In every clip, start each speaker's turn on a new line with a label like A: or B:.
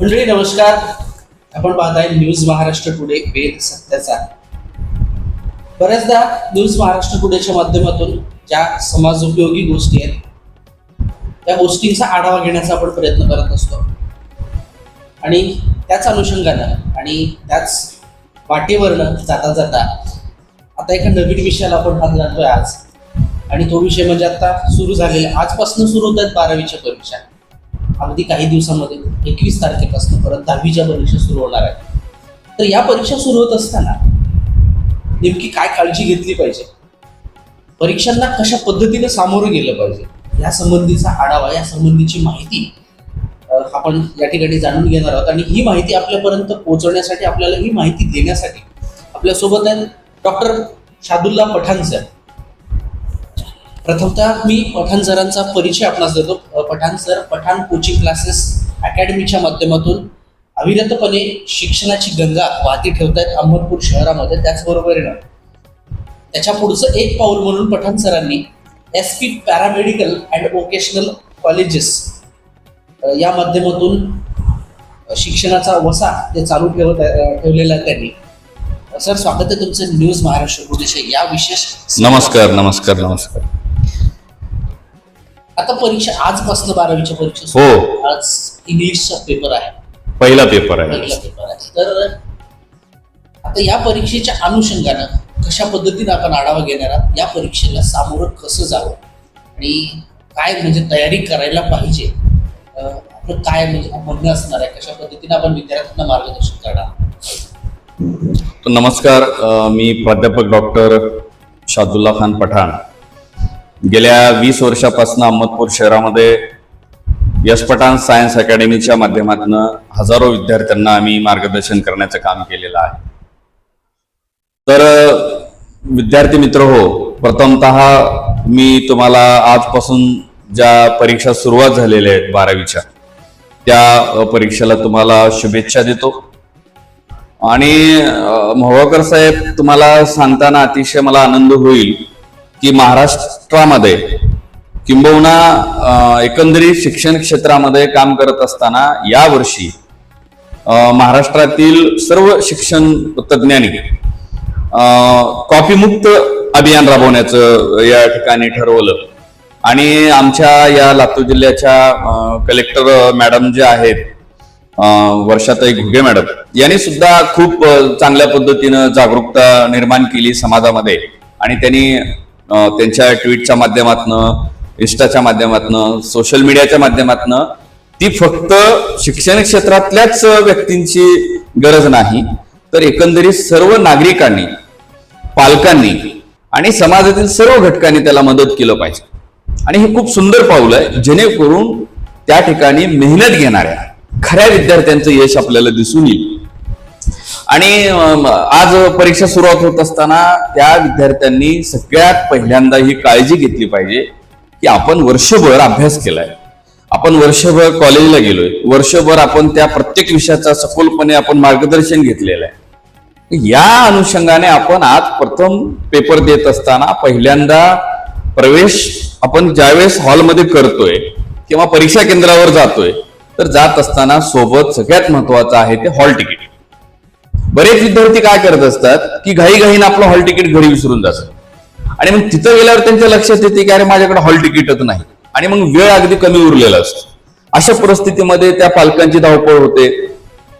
A: मंडळी नमस्कार. आपण पाहताय न्यूज महाराष्ट्र टुडे वेद सत्याचा बऱ्याचदा न्यूज महाराष्ट्र टुडेच्या माध्यमातून ज्या समाजोपयोगी गोष्टी आहेत त्या गोष्टींचा आढावा घेण्याचा आपण प्रयत्न करत असतो. आणि त्याच अनुषंगानं आणि त्याच वाटेवरनं जाता जाता आता एका नवीन विषयाला आपण हात घालतोय आज. आणि तो विषय म्हणजे आता सुरू झालेला आजपासून सुरू होत आहेत बारावीच्या परीक्षा. अगदी काही दिवसामध्ये एकवीस तारखेपासून परत दहावीच्या परीक्षा सुरू होणार आहेत. तर या परीक्षा सुरू होत असताना नेमकी काय काळजी घेतली पाहिजे? परीक्षांना कशा पद्धतीने सामोरं गेलं पाहिजे? या संबंधीचा आढावा या संबंधीची माहिती आपण या ठिकाणी जाणून घेणार आहोत. आणि ही माहिती आपल्यापर्यंत पोहोचवण्यासाठी आपल्याला ही माहिती देण्यासाठी आपल्यासोबत आहेत डॉक्टर शादुल्ला पठाण सर प्रथमतः मी पठाण सरांचा परिचय आपणास देतो. Pathan sir Pathan coaching classes अकॅडमीच्या माध्यमातून अविरतपणे शिक्षणाची गंगा वाहती ठेवतायत अहमदपूर शहरामध्ये. त्याचबरोबरीनं त्याच्या पुढचं एक पाऊल म्हणून पठाण सरांनी S P paramedical and vocational colleges या माध्यमातून शिक्षणाचा वसा ते चालू ठेवत ठेवलेला आहे त्यांनी. सर स्वागत आहे तुमचं न्यूज महाराष्ट्र प्रदेश या विशेष
B: नमस्कार नमस्कार नमस्कार.
A: आता परीक्षा आजपासून बारावीच्या परीक्षा
B: हो.
A: आज इंग्लिशचा पेपर आहे.
B: पहिला पेपर आहे.
A: पहिला पेपर आहे. तर आता या परीक्षेच्या अनुषंगानं कशा पद्धतीने आपण आढावा घेणार आहात या परीक्षेला सामोरं कसं जावं आणि काय म्हणजे तयारी करायला पाहिजे आपलं काय म्हणजे म्हणणं असणार आहे कशा पद्धतीने आपण विद्यार्थ्यांना मार्गदर्शन करणार
B: नमस्कार मी प्राध्यापक डॉक्टर शादुल्ला खान पठाण. गेल्या वीस वर्षापासून अहमदपूर शहरामध्ये यशपटान सायन्स अकॅडमीच्या माध्यमातून हजारो विद्यार्थ्यांना आम्ही मार्गदर्शन करण्याचं काम केलेलं आहे. तर विद्यार्थी मित्र हो प्रथमतः मी तुम्हाला आजपासून ज्या परीक्षा सुरुवात झालेल्या आहेत बारावीच्या त्या परीक्षेला तुम्हाला शुभेच्छा देतो. आणि अ, साहेब तुम्हाला सांगताना अतिशय मला आनंद होईल की महाराष्ट्रामध्ये किंबहुना एकंदरीत शिक्षण क्षेत्रामध्ये काम करत असताना यावर्षी महाराष्ट्रातील सर्व शिक्षण तज्ज्ञांनी कॉपीमुक्त अभियान राबवण्याचं या ठिकाणी ठरवलं. आणि आमच्या या लातूर जिल्ह्याच्या कलेक्टर मॅडम जे आहेत वर्षाताई घुगे मॅडम यांनी सुद्धा खूप चांगल्या पद्धतीनं जागरूकता निर्माण केली समाजामध्ये. आणि त्यांनी त्यांच्या ट्विटच्या माध्यमातनं इन्स्टाच्या माध्यमातनं सोशल मीडियाच्या माध्यमातनं ती फक्त शिक्षण क्षेत्रातल्याच व्यक्तींची गरज नाही तर एकंदरीत सर्व नागरिकांनी पालकांनी आणि समाजातील सर्व घटकांनी त्याला मदत केलं पाहिजे. आणि हे खूप सुंदर पाऊल आहे जेणेकरून त्या ठिकाणी मेहनत घेणाऱ्या खऱ्या विद्यार्थ्यांचं यश आपल्याला दिसून येईल. आणि आज परीक्षा सुरुवात होत असताना त्या विद्यार्थ्यांनी सगळ्यात पहिल्यांदा ही काळजी घेतली पाहिजे की आपण वर्षभर अभ्यास केलाय. आपण वर्षभर कॉलेजला गेलोय. वर्षभर आपण त्या प्रत्येक विषयाचा सखोलपणे आपण मार्गदर्शन घेतलेलं आहे. या अनुषंगाने आपण आज प्रथम पेपर देत असताना पहिल्यांदा प्रवेश आपण ज्यावेळेस हॉलमध्ये करतोय किंवा परीक्षा केंद्रावर जातोय तर जात असताना सोबत सगळ्यात महत्वाचं आहे ते हॉल तिकीट बरेच विद्यार्थी काय करत असतात की घाई घाईनं आपलं हॉल तिकीट घरी विसरून जातात. आणि मग तिथं गेल्यावर त्यांच्या लक्षात येते की अरे माझ्याकडे हॉल तिकीटच नाही. आणि मग वेळ अगदी कमी उरलेला असतो. अशा परिस्थितीमध्ये त्या पालकांची धावपळ होते.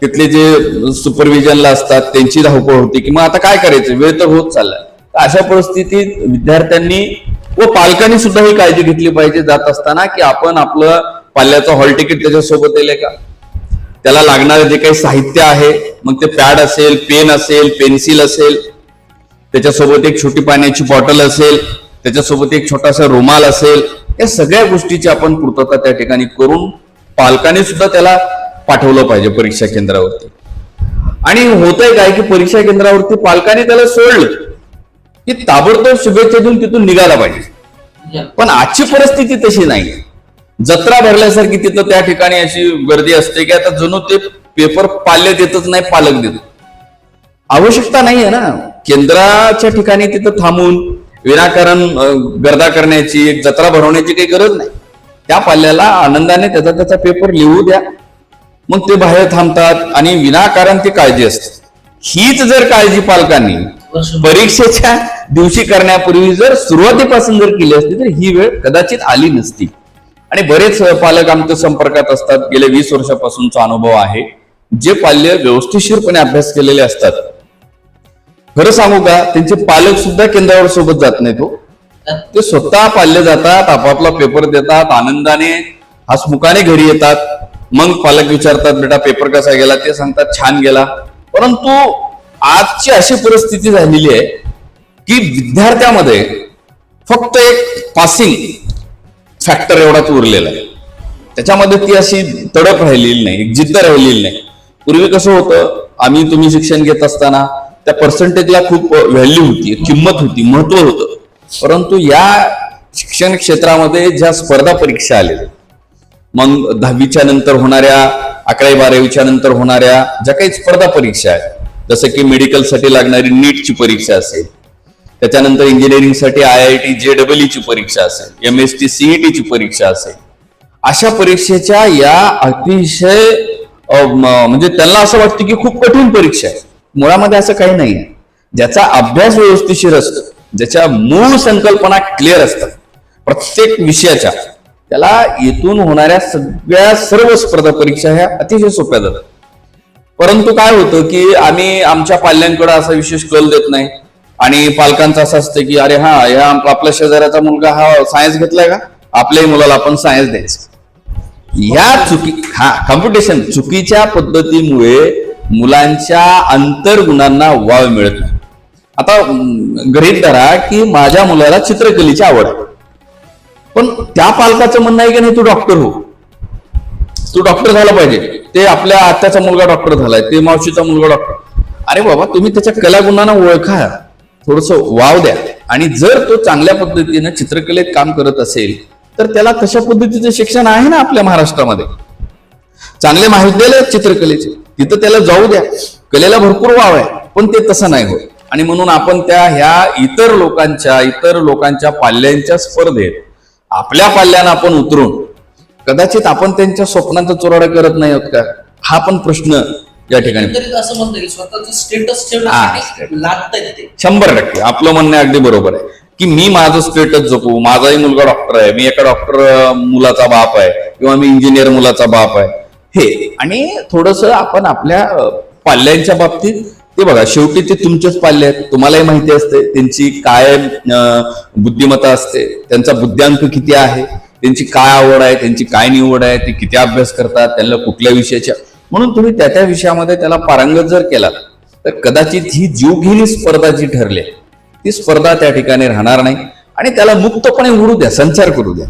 B: तिथले जे सुपरविजनला असतात त्यांची धावपळ होते की मग आता काय करायचं? वेळ तर होत चाललाय. तर अशा परिस्थितीत विद्यार्थ्यांनी व पालकांनी सुद्धा ही काळजी घेतली पाहिजे जात असताना की आपण आपलं पाल्याचं हॉल तिकीट त्याच्यासोबत येईल का? त्याला लागणारे जे काही साहित्य आहे मग ते पॅड असेल पेन असेल पेन्सिल असेल त्याच्यासोबत एक छोटी पाण्याची बॉटल असेल त्याच्यासोबत एक छोटासा रुमाल असेल या सगळ्या गोष्टीची आपण पूर्तता त्या ठिकाणी करून पालकांनी सुद्धा त्याला पाठवलं पाहिजे परीक्षा केंद्रावरती. आणि होतंय काय की परीक्षा केंद्रावरती पालकांनी त्याला सोडलं की ताबडतोब शुभेच्छा देऊन तिथून निघाला पाहिजे. पण आजची परिस्थिती तशी नाही जत्रा भरल्यासारखी तिथं त्या ठिकाणी अशी गर्दी असते की आता जणू ते पेपर पाल्य देतच नाही पालक देत. आवश्यकता नाही आहे ना. केंद्राच्या ठिकाणी तिथं थांबून विनाकारण गर्दा करण्याची एक जत्रा भरवण्याची काही गरज नाही. त्या पाल्याला आनंदाने त्याचा त्याचा पेपर लिहू द्या. मग ते बाहेर थांबतात आणि विनाकारण ती काळजी असते. हीच जर काळजी पालकांनी परीक्षेच्या दिवशी करण्यापूर्वी जर सुरुवातीपासून जर केली असती तर ही वेळ कदाचित आली नसती. आणि बरेच पालक आमच्या संपर्कात असतात. गेल्या वीस वर्षापासूनचा अनुभव आहे. जे पाल्य व्यवस्थितशीरपणे अभ्यास केलेले असतात. खरं सांगू का त्यांचे पालक सुद्धा केंद्रावर सोबत जात नाही तो हो. ते स्वतः पाल्य जातात आपापला पेपर देतात आनंदाने हसमुखाने घरी येतात. मग पालक विचारतात बेटा पेपर कसा गेला? ते सांगतात छान गेला. परंतु आजची अशी परिस्थिती झालेली आहे की विद्यार्थ्यामध्ये फक्त एक पासिंग फॅक्टर एवढाच उरलेला आहे. त्याच्यामध्ये ती अशी तडप राहिलेली नाही एक जिद्द राहिलेली नाही. पूर्वी कसं होतं आम्ही तुम्ही शिक्षण घेत असताना त्या पर्सेंटेजला खूप व्हॅल्यू होती किंमत होती महत्त्व होतं. परंतु या शिक्षण क्षेत्रामध्ये ज्या स्पर्धा परीक्षा आलेल्या मग दहावीच्या नंतर होणाऱ्या अकरावी बारावीच्या नंतर होणाऱ्या ज्या काही स्पर्धा परीक्षा आहेत जसं की मेडिकलसाठी लागणारी नीटची परीक्षा असेल त्याच्यानंतर इंजिनिअरिंगसाठी I I T J double ची परीक्षा असेल एम एस टी सीईटीची परीक्षा असेल. अशा परीक्षेच्या या अतिशय म्हणजे त्यांना असं वाटतं की खूप कठीण परीक्षा आहे. मुळामध्ये असं काही नाही आहे. ज्याचा अभ्यास व्यवस्थिशीर असतो ज्याच्या मूळ संकल्पना क्लिअर असतात प्रत्येक विषयाच्या त्याला येथून होणाऱ्या सगळ्या सर्व स्पर्धा परीक्षा ह्या अतिशय सोप्या जातात. परंतु काय होतं की आम्ही आमच्या पाल्यांकडे असा विशेष कल देत नाही. आणि पालकांचं असं असतं की अरे हा या आपल्या शेजाऱ्याचा मुलगा हा सायन्स घेतलाय का? आपल्याही मुलाला आपण सायन्स द्यायचं. या चुकी हा कॉम्पिटिशन चुकीच्या पद्धतीमुळे मुलांच्या अंतर्गुणांना वाव मिळत नाही. आता गृहित धरा की माझ्या मुलाला चित्रकलेची आवड आहे. पण त्या पालकाचं म्हणणं आहे की नाही तू डॉक्टर हो. तू डॉक्टर झाला पाहिजे. ते आपल्या आत्याचा मुलगा डॉक्टर झालाय ते मावशीचा मुलगा डॉक्टर अरे बाबा तुम्ही त्याच्या कलागुणांना ओळखा. थोडस वाव द्या. आणि जर तो चांगल्या पद्धतीनं चित्रकलेत काम करत असेल तर त्याला तशा पद्धतीचं शिक्षण आहे ना आपल्या महाराष्ट्रामध्ये. चांगले महाविद्यालय चित्रकलेचे तिथं त्याला जाऊ द्या. कलेला भरपूर वाव आहे पण ते तसं नाही होत. आणि म्हणून आपण त्या ह्या इतर लोकांच्या इतर लोकांच्या पाल्यांच्या स्पर्धेत आपल्या पाल्यांना आपण उतरून कदाचित आपण त्यांच्या स्वप्नांचा चोराडा करत नाही आहोत का? हा पण प्रश्न या ठिकाणी.
A: असं म्हणता येईल स्वतःचं स्टेटस ठेवण्यासाठी ते.
B: शंभर टक्के. आपलं म्हणणं अगदी बरोबर आहे. की मी माझं स्टेटस जपू माझाही मुलगा डॉक्टर आहे मी एका डॉक्टर मुलाचा बाप आहे किंवा मी इंजिनियर मुलाचा बाप आहे. हे आणि थोडस आपण आपल्या पाल्यांच्या बाबतीत ते बघा शेवटी ते तुमचेच पाल्य आहेत. तुम्हालाही माहिती असते त्यांची काय बुद्धिमत्ता असते त्यांचा बुद्ध्यांक किती आहे त्यांची काय आवड आहे त्यांची काय निवड आहे ते किती अभ्यास करतात त्यांना कुठल्या विषयाच्या म्हणून तुम्ही त्या त्या विषयामध्ये त्याला पारंगत जर केला तर कदाचित ही जीवघेणी स्पर्धा जी ठरली आहे, ती स्पर्धा त्या ठिकाणी राहणार नाही आणि त्याला मुक्तपणे उडू द्या संचार करू द्या.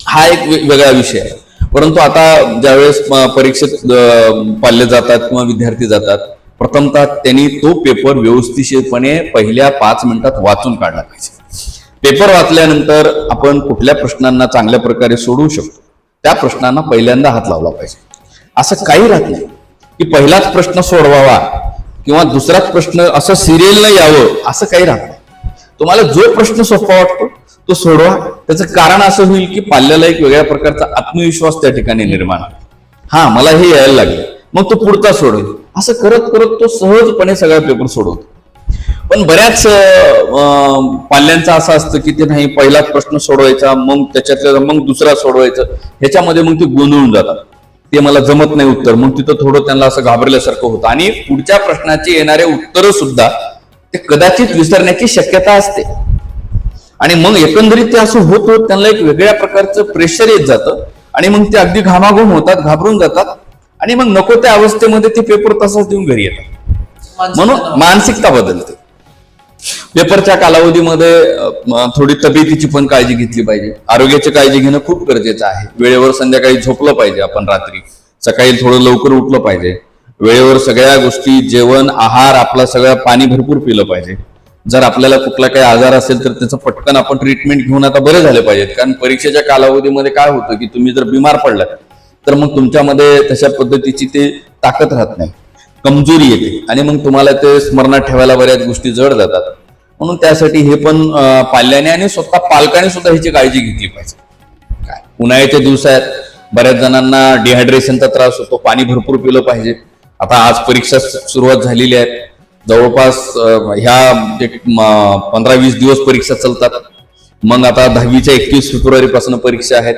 B: हा एक वेगळा विषय आहे. परंतु आता ज्यावेळेस परीक्षेत अ, पाल्य जातात किंवा विद्यार्थी जातात प्रथमतः त्यांनी तो पेपर व्यवस्थितपणे पहिल्या पाच मिनिटात वाचून काढला पाहिजे. पेपर वाचल्यानंतर आपण कुठल्या प्रश्नांना चांगल्या प्रकारे सोडवू शकतो त्या प्रश्नांना पहिल्यांदा हात लावला पाहिजे. असं काही राहत नाही. की पहिलाच प्रश्न सोडवावा किंवा दुसराच प्रश्न असं सिरियल यावं असं काही राहत नाही. तुम्हाला जो प्रश्न सोपा वाटतो तो सोडवा. त्याचं कारण असं होईल की पाल्याला एक वेगळ्या प्रकारचा आत्मविश्वास त्या ठिकाणी निर्माण हा मला हे यायला लागले. मग तो पुढचा सोडवेल. असं करत करत तो सहजपणे सगळा पेपर सोडवतो. पण बऱ्याच अं, पाल्यांचं असं असतं की ते नाही पहिलाच प्रश्न सोडवायचा मग त्याच्यातल्या मग दुसरा सोडवायचा. ह्याच्यामध्ये मग ते गोंधळून जातात. ते मला जमत नाही उत्तर. मग तिथं थोडं त्यांना असं घाबरल्यासारखं होतं. आणि पुढच्या प्रश्नाचे येणारे उत्तर सुद्धा ते कदाचित विसरण्याची शक्यता असते. आणि मग एकंदरीत ते असं होत होत त्यांना एक वेगळ्या प्रकारचं प्रेशर येत जातं. आणि मग ते अगदी घामाघूम होतात घाबरून जातात. आणि मग नको त्या अवस्थेमध्ये ते पेपर तसाच देऊन घरी येतात. म्हणून मानसिकता बदलते. पेपरच्या कालावधीमध्ये थोडी तब्येतीची पण काळजी घेतली पाहिजे. आरोग्याची काळजी घेणं खूप गरजेचं आहे. वेळेवर संध्याकाळी झोपलं पाहिजे आपण रात्री. सकाळी थोडं लवकर उठलं पाहिजे. वेळेवर सगळ्या गोष्टी जेवण आहार आपला सगळं पाणी भरपूर पिलं पाहिजे. जर आपल्याला कुठला काही आजार असेल तर त्याचं पटकन आपण ट्रीटमेंट घेऊन आता बरे झाले पाहिजेत. कारण परीक्षेच्या कालावधीमध्ये काय होतं की तुम्ही जर बिमार पडलात तर मग तुमच्यामध्ये तशा पद्धतीची ते ताकद राहत नाही. कमजोरी येते आणि मग तुम्हाला ते स्मरणात ठेवायला बऱ्याच गोष्टी जड जातात. म्हणून त्यासाठी हे पण पाल्याने आणि स्वतः पालकाने सुद्धा ह्याची काळजी घेतली पाहिजे. काय? उन्हाळ्याच्या दिवसात आहेत बऱ्याच जणांना डिहायड्रेशनचा त्रास होतो पाणी भरपूर पिलं पाहिजे. आता आज परीक्षा सुरुवात झालेली आहे. जवळपास ह्या जे पंधरा वीस दिवस परीक्षा चालतात. मग आता दहावीच्या एकवीस फेब्रुवारीपासून परीक्षा आहेत.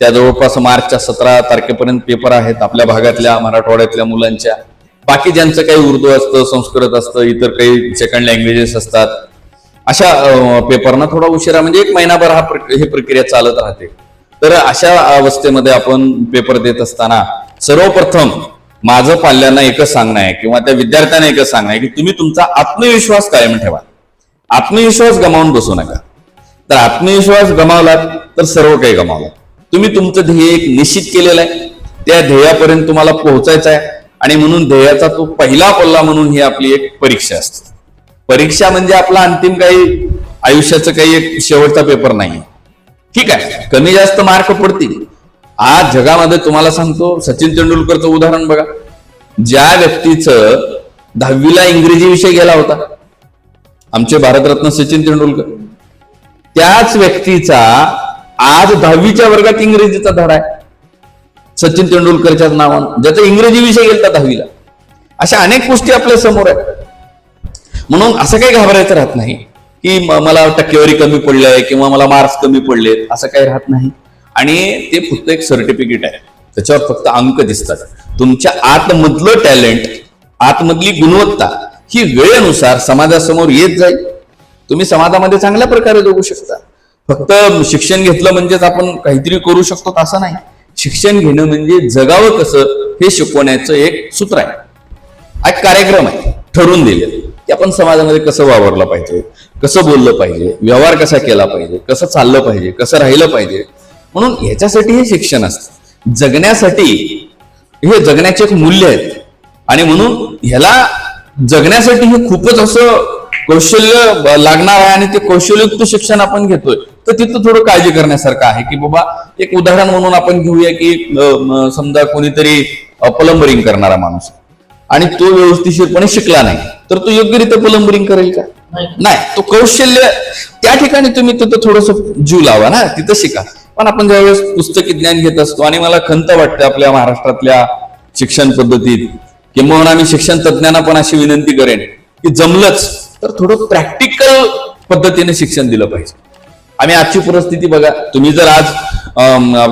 B: त्या जवळपास मार्चच्या सतरा तारखेपर्यंत पेपर आहेत आपल्या भागातल्या मराठवाड्यातल्या मुलांच्या. बाकी ज्यांचं काही उर्दू असतं संस्कृत असतं इतर काही सेकंड लँग्वेजेस असतात अशा पेपरना थोडा उशिरा म्हणजे एक महिनाभर हा ही प्रक्रिया चालत राहते. तर अशा अवस्थेमध्ये आपण पेपर देत असताना सर्वप्रथम माझं पाल्यांना एकच सांगणं आहे किंवा त्या विद्यार्थ्यांना एकच सांगणं आहे की तुम्ही तुमचा आत्मविश्वास कायम ठेवा. आत्मविश्वास गमावून बसू नका. तर आत्मविश्वास गमावलात तर सर्व काही गमावला. तुम्ही तुमचं ध्येय एक निश्चित केलेलं आहे. त्या ध्येयापर्यंत तुम्हाला पोहोचायचं आहे. आणि म्हणून ध्येयाचा तो पहिला पल्ला म्हणून ही आपली एक परीक्षा असते. परीक्षा म्हणजे आपला अंतिम काही आयुष्याचं काही एक शेवटचा पेपर नाही. ठीक आहे कमी जास्त मार्क पडतील. आज जगामध्ये तुम्हाला सांगतो सचिन तेंडुलकरचं उदाहरण बघा. ज्या व्यक्तीचं दहावीला इंग्रजी विषय गेला होता आमचे भारतरत्न सचिन तेंडुलकर. त्याच व्यक्तीचा आज दहावीच्या वर्गात इंग्रजीचा धडा आहे. सचिन तेंडुलकरच्याच नावानं. ज्याचा इंग्रजी विषय गेला दहावीला. अशा अनेक गोष्टी आपल्यासमोर आहेत. म्हणून असं काही घाबरायचं राहत नाही की मला टक्केवारी कमी पडलंय किंवा मला मार्क्स कमी पडलेत असं काही राहत नाही. आणि ते फक्त एक सर्टिफिकेट आहे. त्याच्यावर फक्त अंक दिसतात. तुमच्या आतमधलं टॅलेंट आतमधली गुणवत्ता ही वेळेनुसार समाजासमोर येत जाईल. तुम्ही समाजामध्ये चांगल्या प्रकारे जगू शकता. फक्त शिक्षण घेतलं म्हणजेच आपण काहीतरी करू शकतो असं नाही. शिक्षण घेणं म्हणजे जगावं कसं हे शिकवण्याचं एक सूत्र आहे. हा एक कार्यक्रम आहे. ठरवून दिलेला ते आपण समाजामध्ये कसं वावरलं पाहिजे कसं बोललं पाहिजे व्यवहार कसा केला पाहिजे कसं चाललं पाहिजे कसं राहिलं पाहिजे. म्हणून ह्याच्यासाठी हे शिक्षण असतं. जगण्यासाठी हे जगण्याचे एक मूल्य आहेत. आणि म्हणून ह्याला जगण्यासाठी हे खूपच असं कौशल्य लागणार आहे आणि ते कौशल्ययुक्त शिक्षण आपण घेतोय. तर तिथं थोडं काळजी करण्यासारखं आहे की बाबा एक उदाहरण म्हणून आपण घेऊया की समजा कोणीतरी प्लंबरिंग करणारा माणूस आणि तो व्यवस्थितपणे शिकला नाही. तर तो योग्यरित्या प्लंबरिंग करेल का?
A: नाही.
B: तो कौशल्य त्या ठिकाणी तुम्ही तिथं थोडस जीव लावा ना तिथं शिका. पण आपण ज्यावेळेस पुस्तकी ज्ञान घेत असतो आणि मला खंत वाटते आपल्या महाराष्ट्रातल्या शिक्षण पद्धतीत किंवा मी शिक्षण तज्ज्ञांना पण अशी विनंती करेन की जमलंच तर थोडं प्रॅक्टिकल पद्धतीने शिक्षण दिलं पाहिजे. आम्ही आजची परिस्थिती बघा. तुम्ही जर आज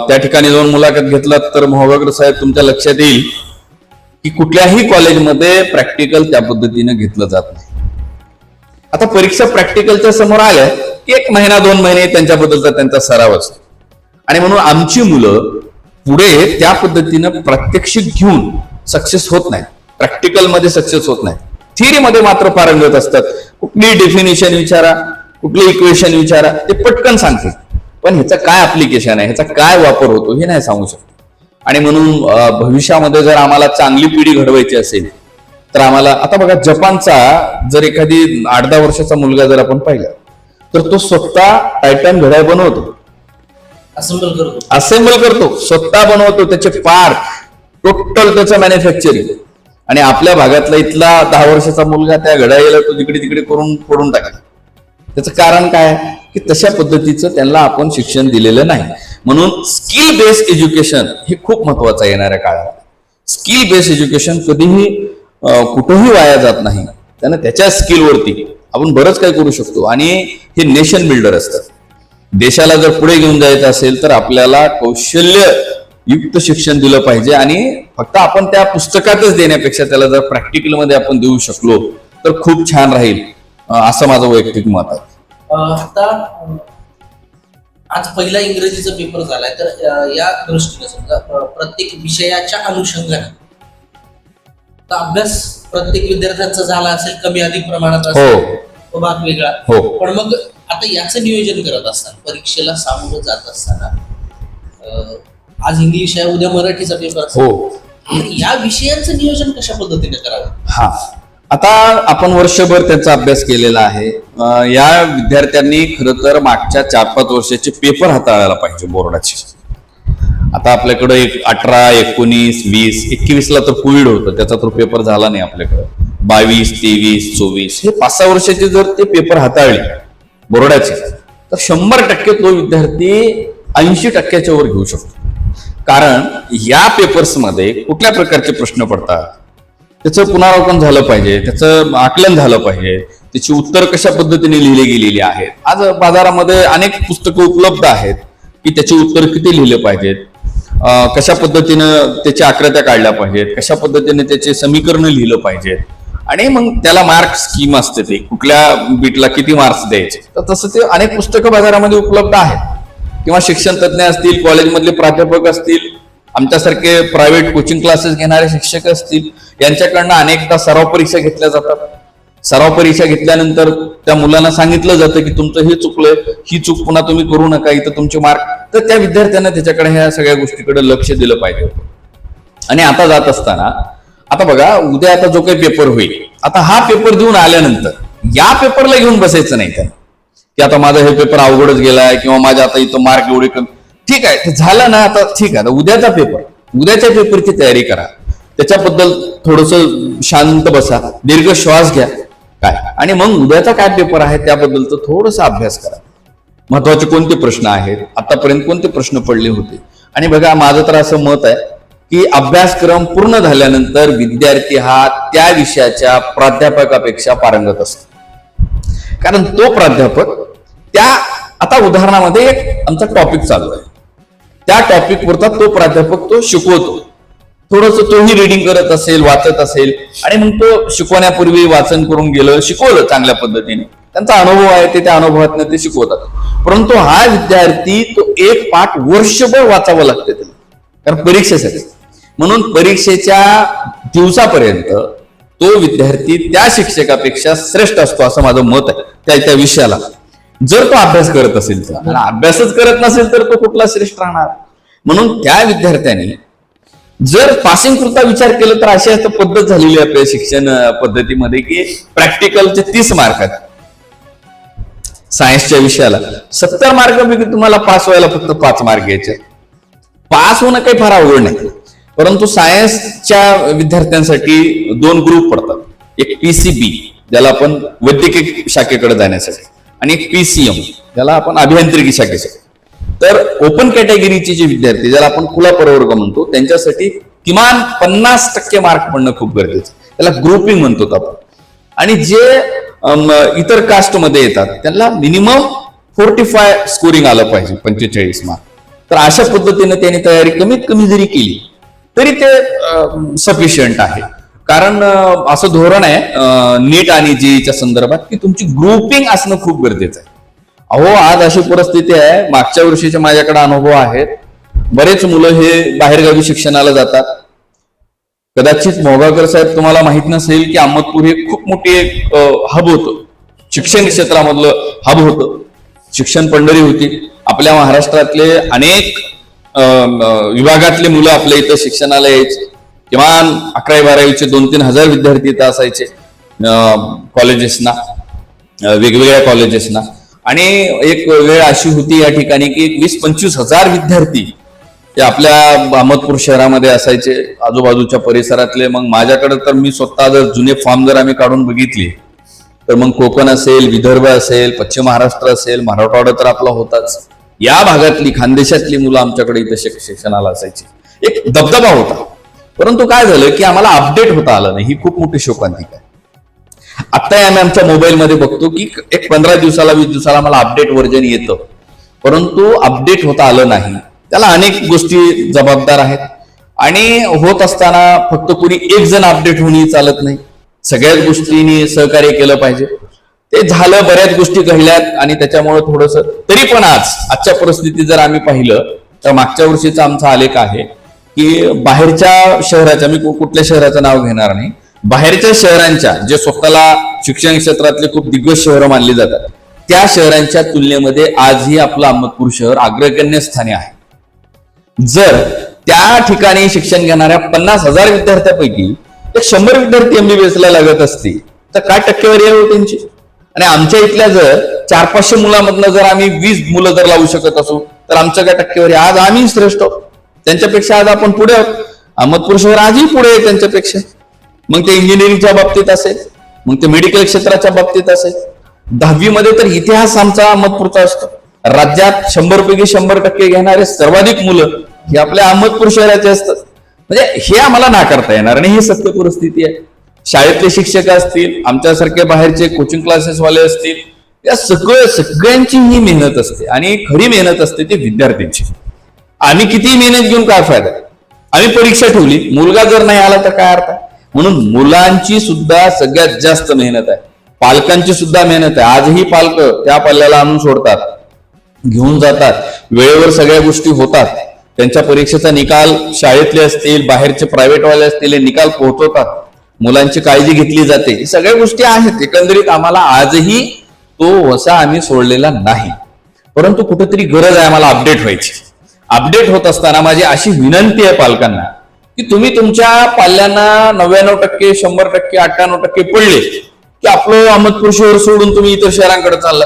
B: त्या ठिकाणी जाऊन मुलाखत घेतलात तर मोहगागर साहेब तुमच्या लक्षात येईल की कुठल्याही कॉलेजमध्ये प्रॅक्टिकल त्या पद्धतीने घेतलं जात नाही. आता परीक्षा प्रॅक्टिकलच्या समोर आल्या की एक महिना दोन महिने त्यांच्याबद्दलचा त्यांचा सराव असतो. आणि म्हणून आमची मुलं पुढे त्या पद्धतीनं प्रात्यक्षिक घेऊन सक्सेस होत नाही प्रॅक्टिकलमध्ये सक्सेस होत नाही थिअरीमध्ये मात्र पारंगत असतात. कुठली डेफिनेशन विचारा कुठली इक्वेशन विचारा ते पटकन सांगते पण ह्याचं काय अप्लिकेशन आहे? ह्याचा काय वापर होतो हे नाही सांगू शकत. आणि म्हणून भविष्यामध्ये जर आम्हाला चांगली पिढी घडवायची असेल तर आम्हाला आता बघा जपानचा जर एखादी आठ दहा वर्षाचा मुलगा जर आपण पाहिला तर तो स्वतः टायटन घड्याळ बनवतो.
A: असेंबल करतो.
B: असेंबल करतो. स्वतः बनवतो. त्याचे पार्ट टोटल त्याचं मॅन्युफॅक्चरिंग आणि आपल्या भागातला इथला दहा वर्षाचा मुलगा त्या घड्याळीला तो तिकडे तिकडे करून फोडून टाकला. त्याचं कारण काय? की तशा पद्धतीचं त्यांना आपण शिक्षण दिलेलं नाही. म्हणून स्किल बेस्ड एज्युकेशन हे खूप महत्वाचं येणाऱ्या काळात. स्किल बेस्ड एज्युकेशन कधीही कुठंही वाया जात नाही. त्यानं त्याच्या स्किलवरती आपण बरंच काही करू शकतो. आणि हे नेशन बिल्डर असतात देशाला जर पुढे घेऊन जायचं असेल तर आपल्याला कौशल्य युक्त शिक्षण दिलं पाहिजे आणि फक्त आपण त्या पुस्तकातच देण्यापेक्षा त्याला जर प्रॅक्टिकलमध्ये आपण देऊ शकलो तर खूप छान राहील. असं माझं वैयक्तिक मत आहे.
A: आता आज पहिला इंग्रजीचा पेपर झालाय तर या दृष्टीने समजा प्रत्येक विषयाच्या अनुषंगाने अभ्यास प्रत्येक विद्यार्थ्यांचा झाला असेल कमी अधिक प्रमाणात असेल
B: हो.
A: तो भाग वेगळा.
B: हो.
A: पण मग आता याचं नियोजन करत असताना परीक्षेला सामोरं जात असताना आज इंग्लिश आहे उद्या मराठीचा पेपर
B: हो.
A: या विषयांचं नियोजन कशा पद्धतीने करावं?
B: आता आपण वर्षभर त्याचा अभ्यास केलेला आहे. या विद्यार्थ्यांनी खरं तर मागच्या चार पाच वर्षाचे पेपर हाताळायला पाहिजे बोर्डाचे. आता आपल्याकडं एक अठरा एकोणीस वीस एकवीसला तर कोविड होतं. त्याचा तर पेपर झाला नाही आपल्याकडं. बावीस तेवीस चोवीस हे पाच सहा वर्षाचे जर ते पेपर हाताळले बोर्डाचे तर शंभर टक्के तो विद्यार्थी ऐंशी टक्क्याच्या वर घेऊ शकतो. कारण या पेपर्समध्ये कुठल्या प्रकारचे प्रश्न पडतात? त्याचं पुनरावलोकन झालं पाहिजे त्याचं आकलन झालं पाहिजे त्याची उत्तर कशा पद्धतीने लिहिली गेलेली आहेत? आज बाजारामध्ये अनेक पुस्तकं उपलब्ध आहेत की त्याची उत्तर किती लिहिले पाहिजेत? कशा पद्धतीनं त्याच्या आकृत्या काढल्या पाहिजेत? कशा पद्धतीने त्याचे समीकरण लिहिलं पाहिजेत? आणि मग त्याला मार्क स्कीम असते ते. कुठल्या बीटला किती मार्क्स द्यायचे? तर तसं ते अनेक पुस्तकं बाजारामध्ये उपलब्ध आहेत. किंवा शिक्षण तज्ज्ञ असतील कॉलेजमधले प्राध्यापक असतील आमच्यासारखे प्रायव्हेट कोचिंग क्लासेस घेणारे शिक्षक असतील यांच्याकडनं अनेकदा सराव परीक्षा घेतल्या जातात. सराव परीक्षा घेतल्यानंतर त्या मुलांना सांगितलं जातं की तुमचं हे चुकलंय ही चूक पुन्हा तुम्ही करू नका इथं तुमचे मार्क तर त्या विद्यार्थ्यांना त्याच्याकडे ह्या सगळ्या गोष्टीकडे लक्ष दिलं पाहिजे. आणि आता जात असताना आता बघा उद्या आता जो काही पेपर होईल आता हा पेपर देऊन आल्यानंतर या पेपरला घेऊन बसायचं नाही त्यांना. की आता माझा हे पेपर अवघडच गेलाय किंवा माझ्या आता इथं मार्क एवढे कमी ठीक आहे ते झालं ना आता ठीक आहे. उद्याचा पेपर उद्याच्या पेपरची तयारी करा. त्याच्याबद्दल थोडस शांत बसा. दीर्घ श्वास घ्या. काय? आणि मग उद्याचा काय पेपर आहे त्याबद्दलचा थोडासा अभ्यास करा. महत्त्वाचे कोणते प्रश्न आहेत? आतापर्यंत कोणते प्रश्न पडले होते? आणि बघा माझं तर असं मत आहे की अभ्यासक्रम पूर्ण झाल्यानंतर विद्यार्थी हा त्या विषयाच्या प्राध्यापकापेक्षा पारंगत असतो. कारण तो प्राध्यापक त्या आता उदाहरणामध्ये एक आमचा टॉपिक चालू आहे. त्या टॉपिक पुरता तो प्राध्यापक तो शिकवतो. थोडस तोही रिडिंग करत असेल वाचत असेल आणि मग तो शिकवण्यापूर्वी वाचन करून गेलं शिकवलं चांगल्या पद्धतीने. त्यांचा अनुभव आहे ते त्या अनुभवातनं ते शिकवतात. परंतु हा विद्यार्थी तो एक पाठ वर्षभर वाचावं लागते त्याला. कारण परीक्षेसाठी. म्हणून परीक्षेच्या दिवसापर्यंत तो विद्यार्थी त्या शिक्षकापेक्षा श्रेष्ठ असतो असं माझं मत आहे. त्या त्या विषयाला. जर तो अभ्यास करत असेल तर. आणि अभ्यासच करत नसेल तर तो कुठला श्रेष्ठ राहणार? म्हणून त्या विद्यार्थ्याने जर पासिंग पुरता विचार केला तर अशी आता पद्धत झालेली आहे आपल्या शिक्षण पद्धतीमध्ये की प्रॅक्टिकलचे तीस मार्क आहेत. सायन्सच्या विषयाला. सत्तर मार्कापैकी तुम्हाला पास व्हायला फक्त पाच मार्क घ्यायचे पास होणं काही फार अवघड नाही. परंतु सायन्सच्या विद्यार्थ्यांसाठी दोन ग्रुप पडतात. एक पीसीबी ज्याला आपण वैद्यकीय शाखेकडे जाण्यासाठी. आणि एक पीसीएम ज्याला आपण अभियांत्रिकी शाखेचे तर ओपन कॅटेगरीचे जे विद्यार्थी ज्याला आपण खुला प्रवर्ग म्हणतो त्यांच्यासाठी किमान पन्नास टक्के मार्क पडणं खूप गरजेचं त्याला ग्रुपिंग म्हणतो आपण. आणि जे इतर कास्टमध्ये येतात त्यांना मिनिमम फोर्टी फाय स्कोरिंग आलं पाहिजे पंचेचाळीस मार्क तर अशा पद्धतीने त्यांनी तयारी कमीत कमी जरी केली तरी ते सफिशियंट आहे. कारण असं धोरण आहे नीट आणि जीच्या संदर्भात की तुमची ग्रुपिंग असणं खूप गरजेचं आहे. अहो आज अशी परिस्थिती आहे मागच्या वर्षीचे माझ्याकडे अनुभव आहेत. बरेच मुलं हे बाहेरगावी शिक्षणाला जातात. कदाचित मोगावकर साहेब तुम्हाला माहीत नसेल की अहमदपूर हे खूप मोठी एक हब होतं. शिक्षण क्षेत्रामधलं हब होतं. शिक्षण पंढरी होती. आपल्या महाराष्ट्रातले अनेक विभागातले मुलं आपल्या इथं शिक्षणाला यायचे. किमान अकरावी बारावीचे दोन तीन हजार विद्यार्थी इथं असायचे कॉलेजेसना वेगवेगळ्या कॉलेजेसना आणि एक वेळ अशी होती या ठिकाणी की वीस पंचवीस हजार विद्यार्थी ते आपल्या अहमदपूर शहरामध्ये असायचे. आजूबाजूच्या परिसरातले मग माझ्याकडे तर मी स्वतः जर जुने फॉर्म जर आम्ही काढून बघितले तर मग कोकण असेल विदर्भ असेल पश्चिम महाराष्ट्र असेल मराठवाडा तर आपला होताच. या भागातली खानदेशातली मुलं आमच्याकडे इथं शिक्षणाला असायची. एक दबदबा होता. परंतु काय झालं की आम्हाला अपडेट होता आलं नाही. ही खूप मोठी शोकांतिका आहे. आत्ताही आम्ही आमच्या मोबाईलमध्ये बघतो की एक पंधरा दिवसाला वीस दिवसाला आम्हाला अपडेट व्हर्जन येतं. परंतु अपडेट होता आलं नाही. त्याला अनेक गोष्टी जबाबदार आहेत. आणि होत असताना फक्त कुणी एक जण अपडेट होणे चालत नाही. सगळ्याच गोष्टींनी सहकार्य केलं पाहिजे. ते झालं बऱ्याच गोष्टी घडल्यात आणि त्याच्यामुळे थोडस तरी पण आज आजच्या परिस्थितीत जर आम्ही पाहिलं तर मागच्या वर्षीचा आमचा आलेख आहे. की बाहेरच्या शहराच्या मी कुठल्या शहराचं नाव घेणार नाही. बाहेरच्या शहरांच्या जे स्वतःला शिक्षण क्षेत्रातले खूप दिग्गज शहरं मानली जातात त्या शहरांच्या तुलनेमध्ये आजही आपलं अहमदपूर शहर अग्रगण्य स्थानी आहे. जर त्या ठिकाणी शिक्षण घेणाऱ्या पन्नास हजार विद्यार्थ्यापैकी एक शंभर विद्यार्थी एमबीबीएस ला लागत असतील तर काय टक्केवारी आहे हो त्यांची? आणि आमच्या इथल्या जर चार पाचशे मुलांमधनं जर आम्ही वीस मुलं जर लावू शकत असू तर आमच्या काय टक्केवारी आज आम्ही श्रेष्ठ. आहोत त्यांच्यापेक्षा आज आपण पुढे आहोत. अहमदपूर शहर आजही पुढे आहे त्यांच्यापेक्षा. मग ते इंजिनिअरिंगच्या बाबतीत असेल मग ते मेडिकल क्षेत्राच्या बाबतीत असेल. दहावीमध्ये तर इतिहास आमचा अहमदपूरचा असतो. राज्यात शंभर पैकी शंभर टक्के घेणारे सर्वाधिक मुलं हे आपल्या अहमदपूर शहराचे असतात. म्हणजे हे आम्हाला नाकारता येणार आणि ही सत्य परिस्थिती आहे. शाळेतले शिक्षक असतील आमच्यासारखे बाहेरचे कोचिंग क्लासेसवाले असतील या सगळं सगळ्यांची ही मेहनत असते आणि खरी मेहनत असते ती विद्यार्थ्यांची. आम्ही किती मेहनत घेऊन काय फायदा? आम्ही परीक्षा ठेवली. मुलगा जर नाही आला तर काय अर्थ आहे? म्हणून मुलांची सुद्धा सगळ्यात जास्त मेहनत आहे. पालकांची सुद्धा मेहनत आहे. आजही पालक त्या पाल्याला आणून सोडतात. घेऊन जातात. वेळेवर सगळ्या गोष्टी होतात. त्यांच्या परीक्षेचा निकाल शाळेतले असतील बाहेरचे प्रायव्हेट वाले असतील हे निकाल पोहोचवतात. मुलांची काळजी घेतली जाते. ही सगळ्या गोष्टी आहेत. एकंदरीत आम्हाला आजही तो वसा आम्ही सोडलेला नाही. परंतु कुठेतरी गरज आहे आम्हाला अपडेट व्हायची. अपडेट होत असताना माझी अशी विनंती आहे पालकांना की तुम्ही तुमच्या पाल्यांना नव्याण्णव टक्के शंभर टक्के अठ्ठ्याण्णव टक्के पडले की आपलं अहमदपूर शहर सोडून तुम्ही इतर शहरांकडे चालला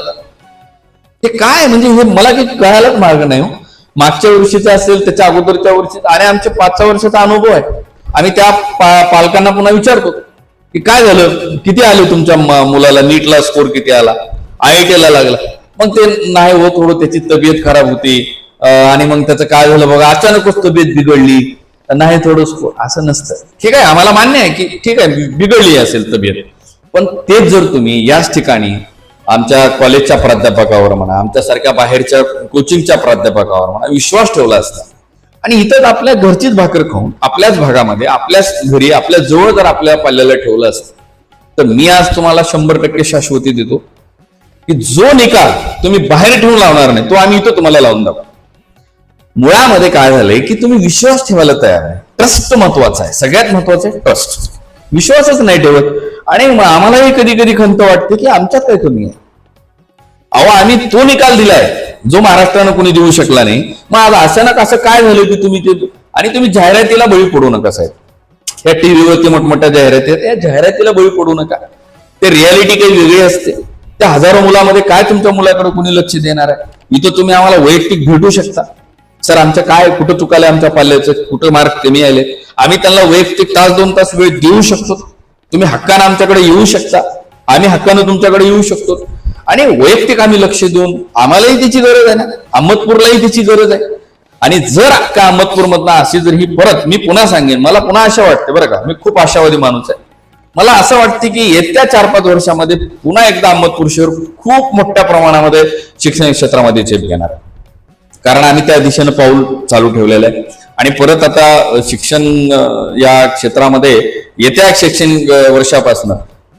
B: ते काय म्हणजे हे मला काही कळायलाच मार्ग नाही हो. मागच्या वर्षीचा असेल त्याच्या अगोदरच्या वर्षीचा आणि आमच्या पाचच्या वर्षाचा अनुभव आहे. आम्ही त्या पा- पालकांना पुन्हा विचारतो की काय झालं? किती आले तुमच्या मुलाला? नीटला स्कोर किती आला? आय आय ला लागला. मग ते नाही हो थोडं त्याची तब्येत खराब होती. आणि मग त्याचं काय झालं बघा अचानकच तब्येत बिघडली. नाही थोडं असं नसतं. ठीक आहे आम्हाला मान्य आहे की ठीक आहे बिघडली असेल तब्येत. पण तेच जर तुम्ही याच ठिकाणी आमच्या कॉलेजच्या प्राध्यापकावर म्हणा आमच्यासारख्या बाहेरच्या कोचिंगच्या प्राध्यापकावर म्हणा विश्वास ठेवला असता. आणि इथं आपल्या घरचीच भाकर खाऊन आपल्याच भागामध्ये आपल्याच घरी आपल्या जवळ जर आपल्या पाल्याला ठेवलं असतं तर मी आज तुम्हाला शंभर टक्के शाश्वती देतो की जो निकाल तुम्ही बाहेर ठेवून लावणार नाही तो आम्ही इथं तुम्हाला लावून दाखवू मुळामध्ये काय झालंय की तुम्ही विश्वास ठेवायला तयार आहे. ट्रस्ट महत्त्वाचा आहे. सगळ्यात महत्वाचं आहे ट्रस्ट विश्वासच नाही ठेवत. आणि मग आम्हालाही कधी कधी खंत वाटते की आमच्यात काय कमी आहे? अहो आम्ही तो निकाल दिलाय जो महाराष्ट्रानं कोणी देऊ शकला नाही. मग आज अचानक असं काय झालं की तुम्ही ते आणि तुम्ही जाहिरातीला बळी पडू नका साहेब. या टीव्हीवरती मोठमोठ्या जाहिराती आहेत. या जाहिरातीला बळी पडू नका. ते रियालिटी काही वेगळी असते. त्या हजारो मुलामध्ये काय तुमच्या मुलाकडे कोणी लक्ष देणार आहे? इथं तुम्ही आम्हाला वैयक्तिक भेटू शकता. सर आमच्या काय कुठं चुकाले आमच्या पाल्याचं? कुठं मार्क कमी आले? आम्ही त्यांना वैयक्तिक तास दोन तास वेळ देऊ शकतो. तुम्ही हक्कानं आमच्याकडे येऊ शकता. आम्ही हक्कानं तुमच्याकडे येऊ शकतो. आणि वैयक्तिक आम्ही लक्ष देऊन आम्हालाही त्याची गरज आहे ना? अहमदपूरलाही त्याची गरज आहे. आणि जर अख्खा अहमदपूरमधनं अशी जर ही परत मी पुन्हा सांगेन मला पुन्हा आशा वाटते बरं का? मी खूप आशावादी माणूस आहे. मला असं वाटते की येत्या चार पाच वर्षामध्ये पुन्हा एकदा अहमदपूर शहर खूप मोठ्या प्रमाणामध्ये शिक्षण क्षेत्रामध्ये झेप घेणार आहे. कारण आम्ही त्या दिशेनं पाऊल चालू ठेवलेलं आहे आणि परत आता शिक्षण या क्षेत्रामध्ये येत्या शैक्षणिक वर्षापासून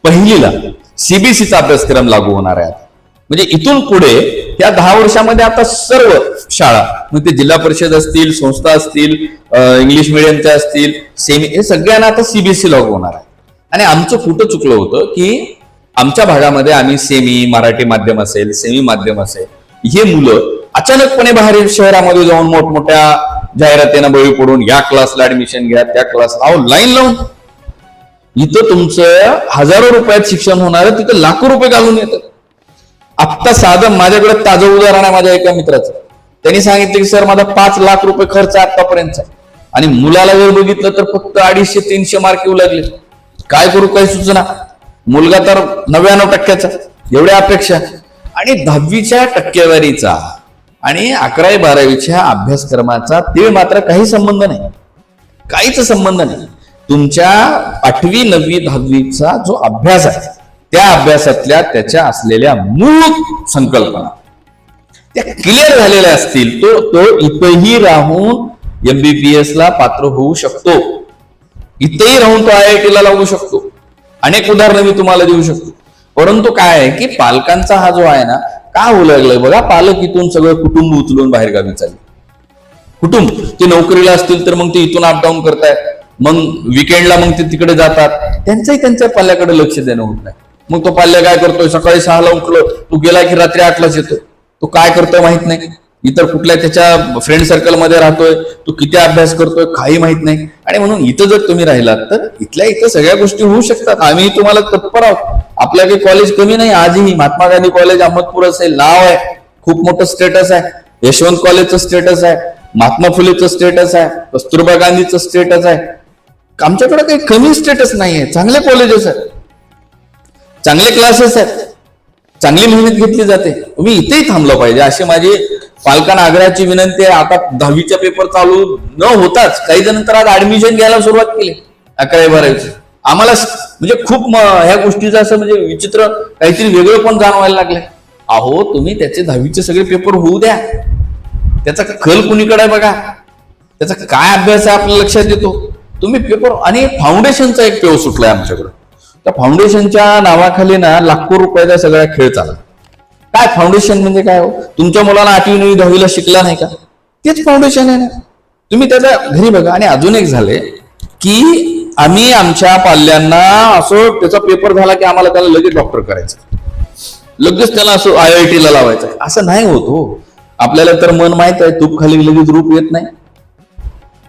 B: पहिलीला सीबीसीचा अभ्यासक्रम लागू होणार आहे आता. म्हणजे इथून पुढे या दहा वर्षामध्ये आता सर्व शाळा म्हणजे जिल्हा परिषद असतील संस्था असतील इंग्लिश मिडियमच्या असतील सेमी हे सगळ्यांना आता सीबीएसई लागू होणार आहे आणि आमचं कुठं चुकलं होतं की आमच्या भागामध्ये आम्ही सेमी मराठी माध्यम असेल सेमी माध्यम असेल हे मुलं अचानकपणे बाहेर शहरामध्ये जाऊन मोठमोठ्या जाहिरातीनं बळी पडून या क्लासला ऍडमिशन घ्या त्या क्लास अहो लाईन लावून. इथं तुमचं हजारो रुपयात शिक्षण होणार तिथं लाखो रुपये घालून येतात. आत्ता साधं माझ्याकडे ताजं उदाहरण आहे माझ्या एका मित्राचं. त्यांनी सांगितलं की सर माझा पाच लाख रुपये खर्च आतापर्यंतचा आणि मुलाला जर बघितलं तर फक्त अडीचशे तीनशे मार्क येऊ लागले. काय करू काय सूचना? मुलगा तर नव्याण्णव टक्क्याचा एवढ्या अपेक्षा आणि दहावीच्या टक्केवारीचा आणि अकरावी बारावीच्या अभ्यासक्रमाचा ते मात्र काही संबंध नाही. काहीच संबंध नाही. तुमच्या आठवी नववी दहावीचा जो अभ्यास आहे त्या अभ्यासातल्या त्याच्या असलेल्या मूळ संकल्पना त्या क्लिअर झालेल्या असतील तो तो इथंही राहून एमबीबीएस ला पात्र होऊ शकतो. इथेही राहून तो आय आय टी ला लागू शकतो. अनेक उदाहरणं मी तुम्हाला देऊ शकतो. परंतु काय आहे की पालकांचा हा जो आहे ना का होऊ लागलं बघा पालक इथून सगळं कुटुंब उचलून बाहेर गावी चालले. कुटुंब ते नोकरीला असतील तर मग ते इथून अपडाऊन करतायत मग विकेंडला मग ते तिकडे जातात. त्यांचंही त्यांच्या पाल्याकडे लक्ष देणं होत नाही. मग तो पाल्य काय करतोय? सकाळी सहाला उठलो. तू गेला की रात्री आठलाच येतो. तो काय करतोय माहीत नाही. इतर कुठल्या त्याच्या फ्रेंड सर्कलमध्ये राहतोय तू किती अभ्यास करतोय काही माहीत नाही. आणि म्हणून इथं जर तुम्ही राहिलात तर इथल्या इथं सगळ्या गोष्टी होऊ शकतात. आम्ही तुम्हाला तत्पर आहोत. आपल्या काही कॉलेज कमी नाही आजही महात्मा गांधी कॉलेज अहमदपूर असेल नाव आहे. खूप मोठं स्टेटस आहे. यशवंत कॉलेजचं स्टेटस आहे. महात्मा फुलेचं स्टेटस आहे. कस्तुरबा गांधीचं स्टेटस आहे. आमच्याकडे काही कमी स्टेटस नाही आहे चांगले कॉलेजेस आहेत. चांगले क्लासेस आहेत. चांगली मेहनत घेतली जाते. तुम्ही इथेही थांबलं पाहिजे. अशी माझी पालकांना आग्रहाची विनंती आहे. आता दहावीचा पेपर चालू न होताच काही जण तर आज ऍडमिशन घ्यायला सुरुवात केली. अकरावी बारावीची. आम्हाला म्हणजे खूप म- ह्या गोष्टीचं असं म्हणजे विचित्र काहीतरी वेगळं पण जाणवायला लागलंय. अहो तुम्ही त्याचे दहावीचे सगळे पेपर होऊ द्या. त्याचा कल कुणीकडे आहे बघा. त्याचा काय अभ्यास आहे आपल्या लक्षात येतो. तुम्ही पेपर आणि फाउंडेशनचा एक पेव सुटलाय आमच्याकडं. त्या फाउंडेशनच्या नावाखाली ना लाखो रुपयाचा सगळा खेळ चालला. काय फाउंडेशन म्हणजे काय हो? तुमच्या मुलाला आठवी नवी दहावीला शिकला नाही का? तेच फाउंडेशन आहे ना. तुम्ही त्याच्या घरी बघा. आणि अजून एक झाले की आम्ही आमच्या पाल्यांना असं त्याचा पेपर झाला की आम्हाला त्याला लगेच डॉक्टर करायचं. लगेच त्याला असं आय आय टीला लावायचं आहे. असं नाही होत हो. आपल्याला तर मन माहीत आहे तूप खाली लगेच रूप येत नाही.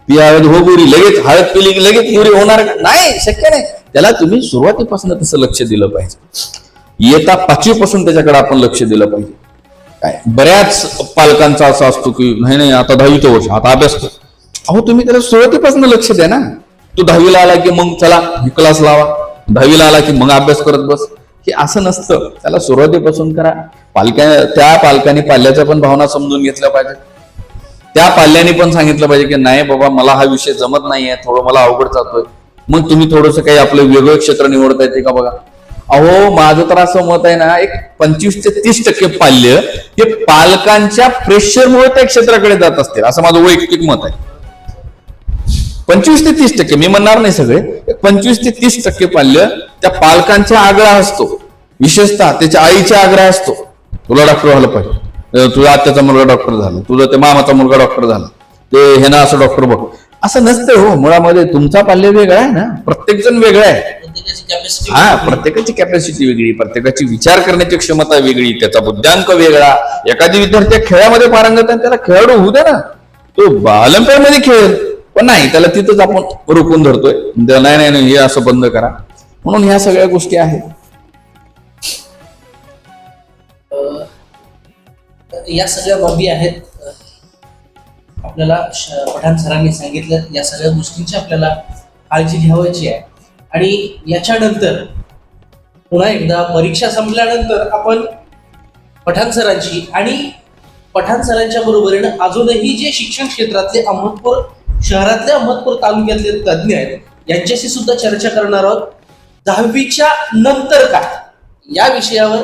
B: ती हळद हो गोरी लगेच हळद पिली की लगेच गोरी होणार का नाही. शक्य नाही. त्याला तुम्ही सुरुवातीपासून तसं लक्ष दिलं पाहिजे. येता पाचवी पासून त्याच्याकडे आपण लक्ष दिलं पाहिजे. काय? बऱ्याच पालकांचा असा असतो की नाही नाही आता दहावीचं वर्ष आता अभ्यास कर. अहो तुम्ही त्याला सुरुवातीपासून लक्ष द्या ना. तू दहावीला आला की मग चला क्लास लावा. दहावीला आला की मग अभ्यास करत बस. की असं नसतं. त्याला सुरुवातीपासून करा. पालका त्या पालकांनी पाल्याच्या पण भावना समजून घेतल्या पाहिजे त्या पाल्याने पण सांगितलं पाहिजे की नाही बाबा मला हा विषय जमत नाहीये. थोडं मला अवघड जातोय. मग तुम्ही थोडस काही आपलं वेगळं क्षेत्र निवडता येते का बघा? अहो माझं तर असं मत आहे ना एक पंचवीस ते तीस टक्के पाल्य हे पालकांच्या प्रेशरमुळे त्या क्षेत्राकडे जात असतील असं माझं वैयक्तिक मत आहे. पंचवीस ते तीस टक्के मी म्हणणार नाही सगळे पंचवीस ते तीस टक्के पाल्य त्या पालकांचा आग्रह असतो. विशेषतः त्याच्या आईच्या आग्रह असतो. तुला डॉक्टर व्हायला पाहिजे. अं, तुझ्या आत्याचा मुलगा डॉक्टर झाला तुझा ते मामाचा मुलगा डॉक्टर झाला ते हे ना असं डॉक्टर बघ. असं नसतं हो मुळामध्ये तुमचा पाल्य वेगळा आहे ना प्रत्येक जण वेगळा आहे.
A: प्रत्येकाची कॅपॅसिटी
B: हा प्रत्येकाची कॅपॅसिटी वेगळी प्रत्येकाची विचार करण्याची क्षमता वेगळी त्याचा बुद्ध्यांक वेगळा. एखादी विद्यार्थी खेळामध्ये पारंगत आहे त्याला खेळाडू होऊ दे ना. तो ऑलिम्पियाडमध्ये खेळेल पण नाही त्याला तिथंच आपण रोखून धरतोय. नाही नाही नाही हे असं बंद करा. म्हणून ह्या सगळ्या गोष्टी आहेत.
A: या सगळ्या बाबी आहेत. आपल्याला श- पठाण सरांनी सांगितलं या सगळ्या गोष्टींची आपल्याला काळजी घ्यावायची आहे. आणि याच्यानंतर पुन्हा एकदा परीक्षा संपल्यानंतर आपण पठाण सरांची आणि पठाण सरांच्या बरोबरीनं अजूनही जे शिक्षण क्षेत्रातले अहमदपूर शहरातले अहमदपूर तालुक्यातले तज्ज्ञ आहेत यांच्याशी सुद्धा चर्चा करणार आहोत. दहावीच्या नंतर काय? या विषयावर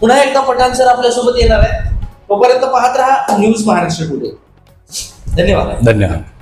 A: पुन्हा एकदा पठाण सर आपल्यासोबत येणार आहे तोपर्यंत पाहत राहा न्यूज महाराष्ट्र टुडे. धन्यवाद.
B: धन्यवाद.